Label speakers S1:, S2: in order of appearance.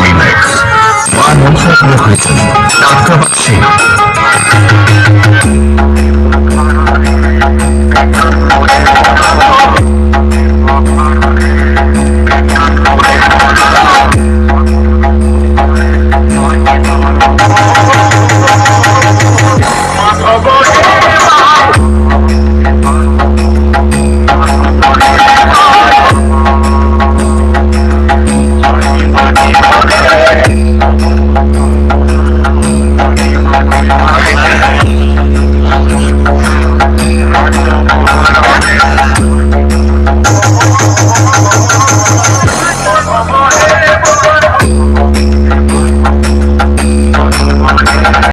S1: Remix. One hundred Thank you.